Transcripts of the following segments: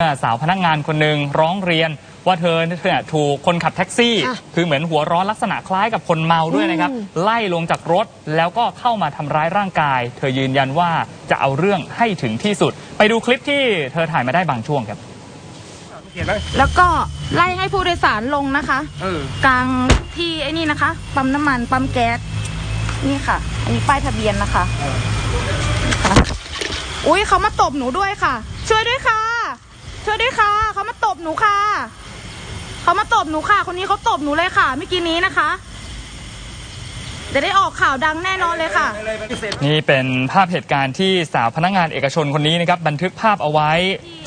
สาวพนักงานคนหนึ่งร้องเรียนว่าเธอเนี่ยถูกคนขับแท็กซี่ค่ะคือเหมือนหัวร้อนลักษณะคล้ายกับคนเมาด้วยนะครับอืมไล่ลงจากรถแล้วก็เข้ามาทำร้ายร่างกาย เธอยืนยันว่าจะเอาเรื่องให้ถึงที่สุด ไปดูคลิปที่เธอถ่ายมาได้บางช่วงครับเขียนเลยแล้วก็ไล่ให้ผู้โดยสารลงนะคะเออกลางที่ไอ้นี่นะคะปั๊มน้ำมันปั๊มแก๊สนี่ค่ะ อันนี้ป้ายทะเบียนนะคะนี่ค่ะอุ้ยเขามาตบหนูด้วยค่ะ ช่วยด้วยค่ะ ช่วยด้วยค่ะ เขามาตบหนูค่ะ เขามาตบหนูค่ะ คนนี้เขาตบหนูเลยค่ะเมื่อกี้นี้นะคะจะได้ออกข่าวดังแน่นอนเลยค่ะ นี่เป็นภาพเหตุการณ์ที่สาวพนักงานเอกชนคนนี้นะครับบันทึกภาพเอาไว้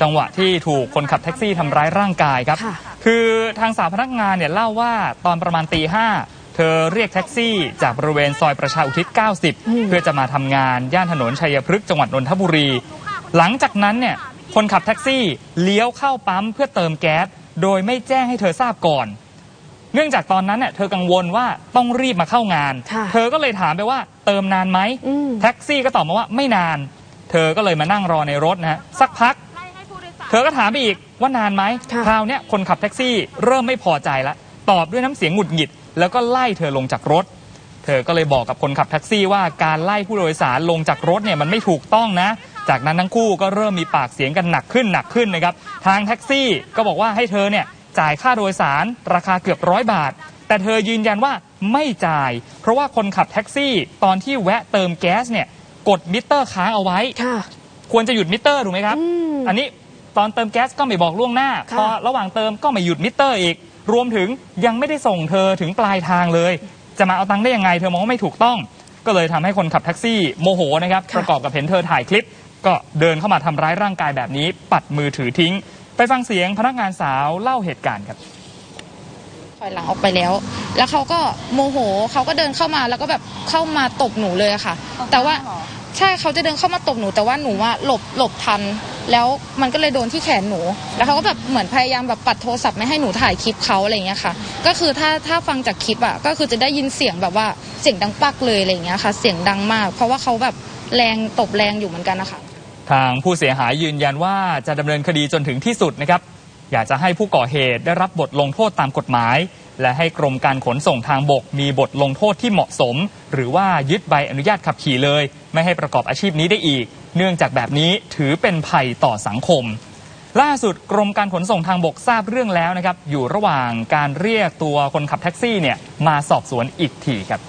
จังหวะที่ถูกคนขับแท็กซี่ทำร้ายร่างกายครับค่ะคือทางสาวพนักงานเนี่ยเล่าว่าตอนประมาณตีห้าเธอเรียกแท็กซี่จากบริเวณซอยประชาอุทิศ 90 เพื่อจะมาทำงานย่านถนนชัยพฤกษ์จังหวัดนนทบุรี หลังจากนั้นเนี่ย คนขับแท็กซี่เลี้ยวเข้าปั๊มเพื่อเติมแก๊สโดยไม่แจ้งให้เธอทราบก่อน เนื่องจากตอนนั้นเน่ยเธอกังวลว่าต้องรีบมาเข้างาน ค่ะเธอก็เลยถามไปว่าเติมนานไหมอืม แท็กซี่ก็ตอบมาว่าไม่นาน เธอก็เลยมานั่งรอในรถนะฮะสักพัก เธอก็ถามไปอีกว่านานไหมค่ะ คราวเนี้ยคนขับแท็กซี่เริ่มไม่พอใจแล้วตอบด้วยน้ำเสียงหงุดหงิด แล้วก็ไล่เธอลงจากรถ เธอก็เลยบอกกับคนขับแท็กซี่ว่าการไล่ผู้โดยสารลงจากรถเนี่ยมันไม่ถูกต้องนะ จากนั้นทั้งคู่ก็เริ่มมีปากเสียงกันหนักขึ้นหนักขึ้นนะครับ ทางแท็กซี่ก็บอกว่าให้เธอเนี่ยจ่ายค่าโดยสารราคาเกือบร้อยบาท แต่เธอยืนยันว่าไม่จ่าย เพราะว่าคนขับแท็กซี่ตอนที่แวะเติมแก๊สเนี่ยกดมิเตอร์ค้างเอาไว้ค่ะควรจะหยุดมิเตอร์ถูกไหมครับอืมอันนี้ตอนเติมแก๊สก็ไม่บอกล่วงหน้าค่ะพอระหว่างเติมก็ไม่หยุดมิเตอร์อีก รวมถึงยังไม่ได้ส่งเธอถึงปลายทางเลย จะมาเอาตังค์ได้ยังไง เธอมองว่าไม่ถูกต้อง ก็เลยทำให้คนขับแท็กซี่โมโหนะครับค่ะประกอบกับเห็นเธอถ่ายคลิป ก็เดินเข้ามาทำร้ายร่างกายแบบนี้ ปัดมือถือทิ้ง ไปฟังเสียงพนักงานสาวเล่าเหตุการณ์ครับถอยหลังออกไปแล้ว แล้วเขาก็โมโหเขาก็เดินเข้ามาแล้วก็แบบเข้ามาตบหนูเลยอะค่ะ แต่ว่าใช่เขาจะเดินเข้ามาตบหนู แต่ว่าหนูว่าหลบหลบทัน แล้วมันก็เลยโดนที่แขนหนู แล้วเขาก็แบบเหมือนพยายามแบบปัดโทรศัพท์ไม่ให้หนูถ่ายคลิปเขาอะไรอย่างเงี้ยค่ะ ก็คือถ้าถ้าฟังจากคลิปอะก็คือจะได้ยินเสียงแบบว่าเสียงดังปักเลยอะไรอย่างเงี้ยค่ะ เสียงดังมาก เพราะว่าเขาแบบแรงตบแรงอยู่เหมือนกันนะคะ ทางผู้เสียหายยืนยันว่าจะดำเนินคดีจนถึงที่สุดนะครับ อยากจะให้ผู้ก่อเหตุได้รับบทลงโทษตามกฎหมาย และให้กรมการขนส่งทางบก มีบทลงโทษที่เหมาะสม หรือว่ายึดใบอนุญาตขับขี่เลย ไม่ให้ประกอบอาชีพนี้ได้อีก เนื่องจากแบบนี้ถือเป็นภัยต่อสังคม ล่าสุดกรมการขนส่งทางบกทราบเรื่องแล้วนะครับ อยู่ระหว่างการเรียกตัวคนขับแท็กซี่เนี่ยมาสอบสวนอีกทีครับ